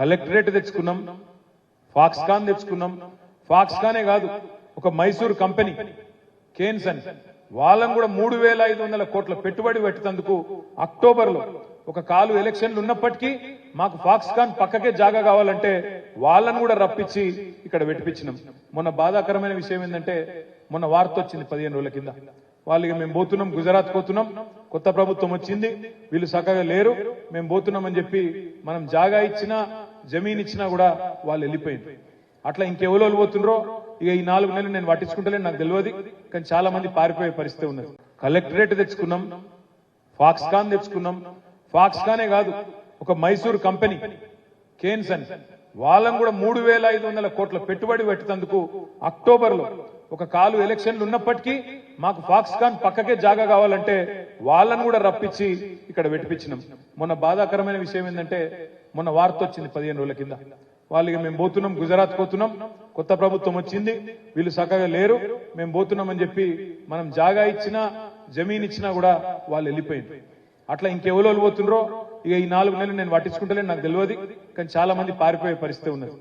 Collectorate తెచ్చుకున్నాం Foxconn తెచ్చుకున్నాం. ఫాక్స్కానే కాదు ఒక మైసూర్ కంపెనీ కేన్స్ అని వాళ్ళని కూడా మూడు వేల ఐదు వందల కోట్ల పెట్టుబడి పెట్టేందుకు అక్టోబర్లో ఒక కాలు ఎలక్షన్లు ఉన్నప్పటికీ మాకు ఫాక్స్కాన్ పక్కకే జాగా కావాలంటే వాళ్ళని కూడా రప్పించి ఇక్కడ పెట్టిపించినాం. మొన్న బాధాకరమైన విషయం ఏంటంటే మొన్న వార్త వచ్చింది పదిహేను రోజుల కింద. వాళ్ళకి మేము పోతున్నాం గుజరాత్ పోతున్నాం కొత్త ప్రభుత్వం వచ్చింది వీళ్ళు చక్కగా లేరు మేము పోతున్నాం అని చెప్పి మనం జాగా ఇచ్చినా జమీన్ ఇచ్చినా కూడా వాళ్ళు వెళ్ళిపోయింది అట్లా ఇంకెవరో పోతుండ్రో ఇక ఈ నాలుగు నెలలు నేను పట్టించుకుంటలేను నాకు తెలియదు. కానీ చాలా మంది పారిపోయే పరిస్థితి ఉన్నది. కలెక్టరేట్ తెచ్చుకున్నాం ఫాక్స్కాన్ తెచ్చుకున్నాం. ఫాక్స్కానే కాదు ఒక మైసూర్ కంపెనీ కేన్సన్. అని వాళ్ళని కూడా మూడు వేల ఐదు వందల కోట్ల పెట్టుబడి పెట్టేందుకు అక్టోబర్లో ఒక కాలు ఎలక్షన్లు ఉన్నప్పటికీ మాకు ఫాక్స్కాన్ పక్కకే జాగా కావాలంటే వాళ్ళను కూడా రప్పించి ఇక్కడ పెట్టిపించినాం. మొన్న బాధాకరమైన విషయం ఏంటంటే మొన్న వార్త వచ్చింది పదిహేను రోజుల కింద. వాళ్ళు ఇక మేము పోతున్నాం గుజరాత్ పోతున్నాం కొత్త ప్రభుత్వం వచ్చింది వీళ్ళు చక్కగా లేరు మేము పోతున్నాం అని చెప్పి మనం జాగా ఇచ్చినా జమీన్ ఇచ్చినా కూడా వాళ్ళు వెళ్ళిపోయింది అట్లా ఇంకెవరో పోతుండ్రో ఇక ఈ నాలుగు నెలలు నేను పట్టించుకుంటలేను నాకు తెలియదు కానీ చాలా మంది పారిపోయే పరిస్థితి ఉన్నది.